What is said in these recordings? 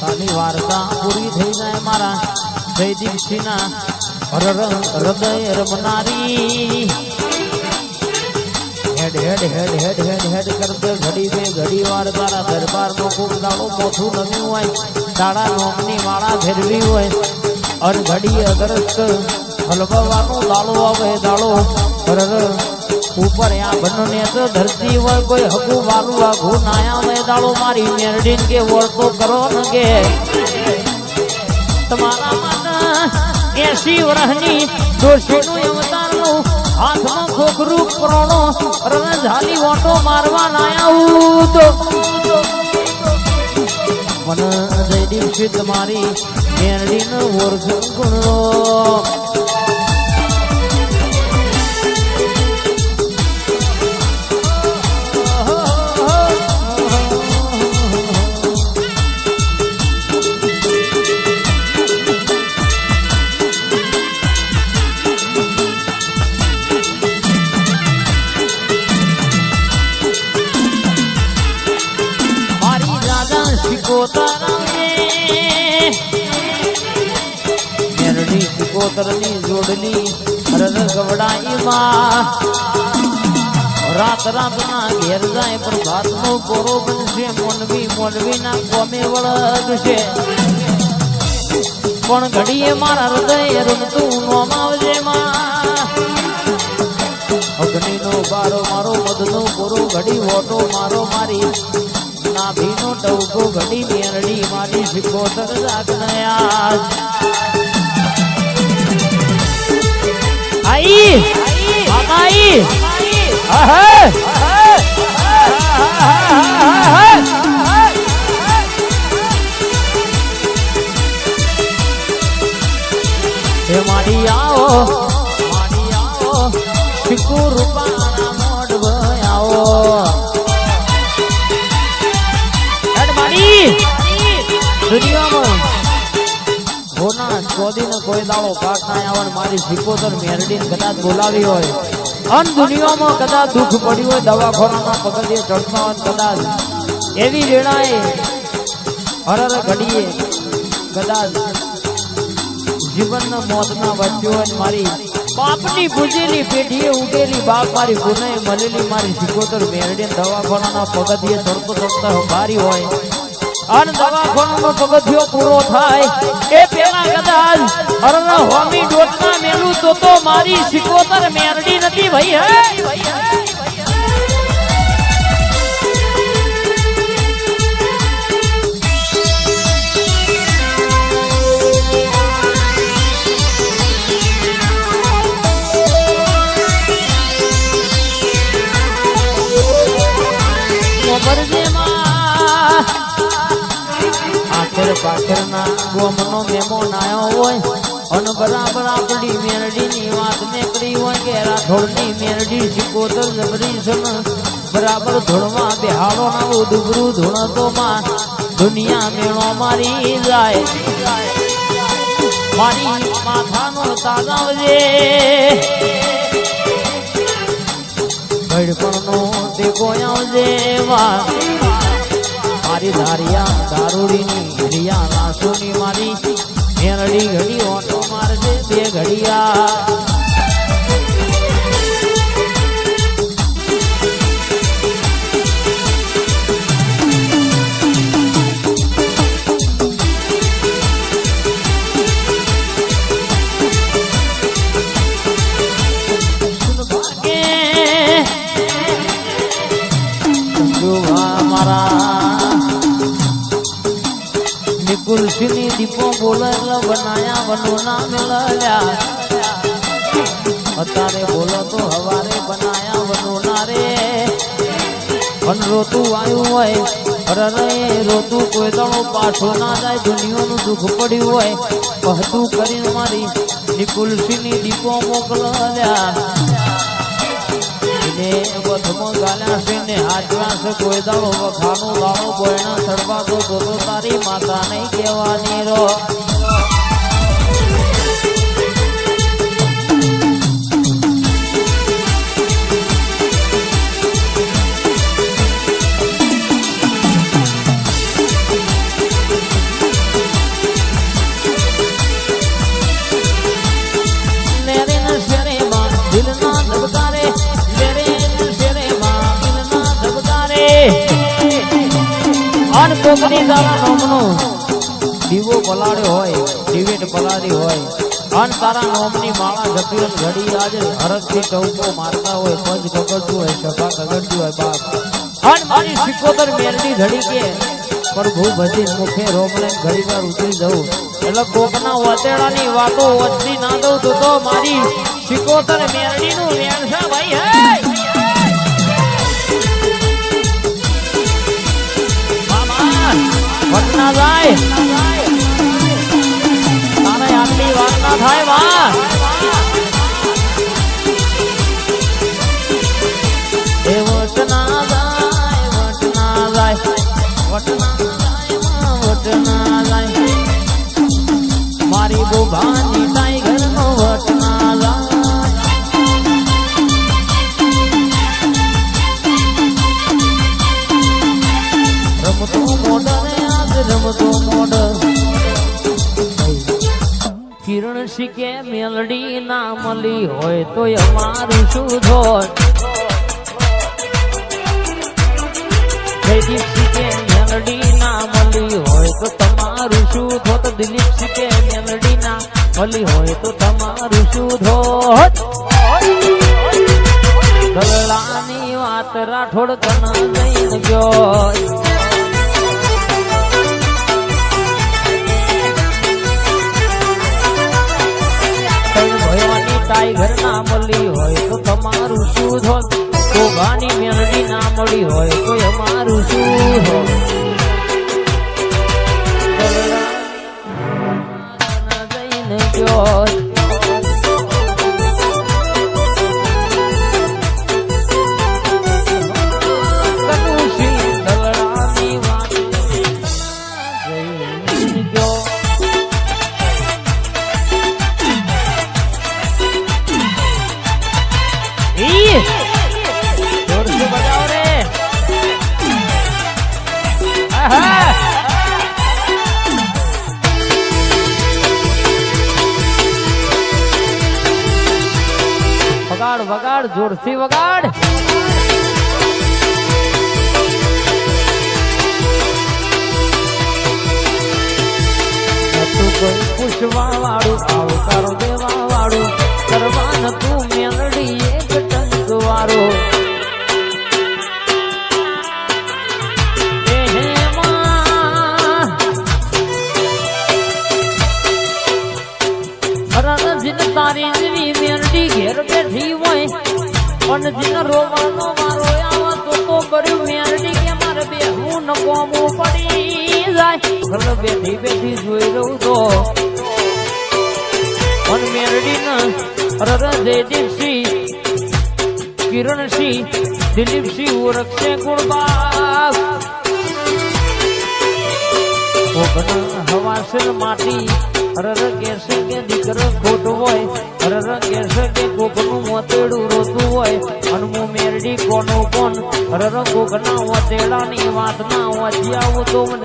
તારી વાર્તા પૂરી થઈ જાય મારા જયદીપસિંહના હૃદય રમનારી. હેડ હેડ હેડ હેડ હેડ હેડ કરતે ઘડી બે, ઘડી વાર તારા દરબારનો ખૂબ દાડો મોથું નમ્યું હોય દાડા નોમની માળા ફેરવી હોય, અને ઘડી અગરસ્ત હલવાનો દાડો આવે દાડો હરર ઉપર આ બનને તો ધરતી હોય કોઈ હકુ વાલું આઘું નાયા દાડો મારી મેરડીન કે વળતો કરો ન કે તમારા માતા એસી વર્ષની દોષીનું અવતારનું હાથમાં ખોખરું પ્રોણો રન ઝાલી મારવા નાયા તો. મન જયદીપ છે તમારી મેરડીન ઓળખ ગુણો મેરડી શિકોતરની જોડલી હરર ગવડાઈમાં. રાત રાતના ઘેર જાય પ્રભાત નો કોરો બનશે, મોનવી મોનવી ના કોમે વળગશે. પણ ઘડીએ મારા હૃદય રમતું નોમાવજે માં. અગ્નિનો બારો મારો, મધનો કોરો ઘડી વોટો મારો મારી. નાભીનો ટવકો, ઘડી મેરડી મારી શિકોતર જાગનયા. આઈ आई आई हे ಮಾಡಿಯಾವೋ ಮಾಡಿಯಾವೋ ಚಿಕ್ಕು ರೂಪಾಣ ನೋಡುವ ಯಾವೋ ದುನಿಯಾ હોના ચોદીને કોઈ દાડો પાક ના આવે મારી સિકોતર મેરડી કદાચ બોલાવી હોય. અન દુનિયામાં કદાચ દુઃખ પડ્યું હોય દવાખાનામાં પગથિયે ચડતા હોય કદાચ એવી રેણાએ હરર ઘડીએ કદાચ જીવનના મોતના વચ્ચે હોય મારી બાપની પૂજેલી પેઢીએ ઉગેલી બાપ મારી ગુને મળેલી મારી સિકોતર મેરડી દવાખાનાના પગથિયે ચડતો ચડતા ભારી હોય. અને દવાખાનાનો પગથિયો પૂરો થાય. એ પેલા કદાચ અરન હોમી ડોટના મેલું તો તો મારી સિકોતર મેરડી નથી ભાઈ હે? મોબરજેમાં પાખરના ગોમનો મેમો નાયો હોય, અને બરાબર આપણી મેરડીની વાત નીકળી હોય કે રાઠોડની મેરડી સિકોતર જબરી છે બરાબર બરાબર બિહારો બેહાડો ના ધોણ તો માં દુનિયા મેળો મારી જાય. મારી માથાનો તાગાવજે ભડપણનો તે આવજે વા. મારી ધારિયા દારૂડીની રિયા લાસુની મારી. મેરડી ઘડી ઓટો મારજે બે ઘડિયા. નિકુલસિંહની દીપો બોલર બનાયા વનો ના મેળવ્યા. અત્યારે બોલો તો હવારે બનાયા વનો ના રે. પણ રોતું આવ્યું હોય અરે રોતું, કોઈ દણો પાછો ના જાય, દુનિયાનું દુઃખ પડ્યું હોય. કહતું કરીને મારી નિકુલસિંહની દીપો મોકલ્યા ને વથમાં ગાલ્યા ને હાજવા છે, કોઈ દાડો વખાનો લાવો બોયણા સડવા તો તારી માતા નહીં કહેવાની રો. કોકની તારા નોમનો. દીવો પલાળ્યો હોય, દિવેટ પલાળી હોય. અન તારા નોમની માળા જપી ઘડી આજે હરસથી ટૌકો મારતા હોય પંજ ગગડતું હોય, સભા ગગડતી હોય, બાપ. અન મારી સિકોતર મેરડી ધડી કે પ્રભુ ભજી મુખે રોમણે ઘડી વાર ઉતરી જવું. એટલે કોકના વતેડાની વાતો વચતી ના દઉં તો મારી સિકોતર મેરડીનું છે ભાઈ, હે! વટના જાય તારે આટલી વાત ના થાય વા એ વટના જાય વટના જાય વટના જાય વટના જાય મારી બોભાની મેલડી ના મળી હોય તો અમારું શું ધોર જયદીપ શીખે મેલડી ના મળી હોય તો તમારું શું ધોત દિલીપ શીખે મેલડી ના મળી હોય તો તમારું શું ધોત દલાની વાત રાઠોડ કન જઈને ગયો. ભવાની ટાઈગર ના મળી હોય તો તમારું શું ધોત ગોગાની મેલડી ના મળી હોય તો અમારું શું? વગાડ વગાડ, જોરથી વગાડ. પૂછવા વાળું આવકારો દેવા વાળું કરવા નતું મેલડી એક ટંગ વાળો અને જીન રોવાનો મારો આવો, તો તો કર્યું મેરડી કે મારે બે હું નકોમું પડી જાય. ઘર બેઠી બેઠી જોઈ રહું તો. મન મેરડી ન અરર દીપસી કિરણસિંહ, દિલીપસિંહ ઓળખશે ગુણબાગ કોકના હવાસર માટી અરર કહેશે કે દીકરો ખોટો હોય, હરર કહેશે કે કોકનું મોતેડું રોતું હોય અનમુ મેરડી કોનો કોન હરર કોકના વતેડાની વાતના વાંચી આવું તો મન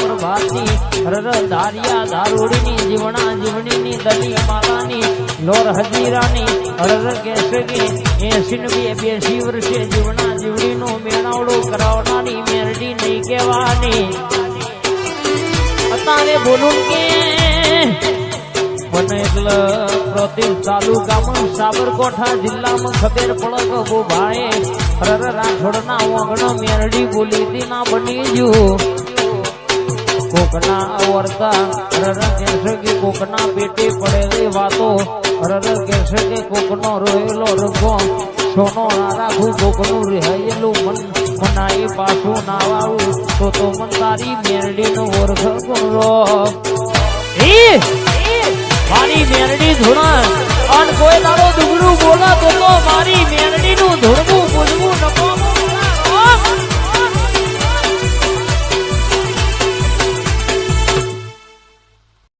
પ્રભાતી હરર ધારિયા ધારોડીની જીવણા જીવણીની દલી માલાની લોર હજીરાની, હરર કહેશે કે એસીન બે બેસી વર્ષે જીવણા જીવણીનો મેળાવડો કરાવનારી મેરડી નહીં કહેવાની. અત્યારે બોલું કે મને એટલે પ્રતિલ તાલુકામાં સાબરકોઠા જિલ્લામાં ખબર પડે ભાઈ રર રાઠોડના મેરડી બોલી ના બની ગયું કોકના વર્તા રર કહેશે કોકના પેટે પડેલી વાતો. રર કહેશે કે કોકનો રોયેલો રંગો. સોનો કોકનું રહેલું મન. મનાઈ પાછું ના વાવું તો મન તારી મેરડીનો ગુણરો. એ મારી મેરડી ધૂણ અન કોઈ તારો દુગડું બોલા તો મારી મેરડી નું ધૂણવું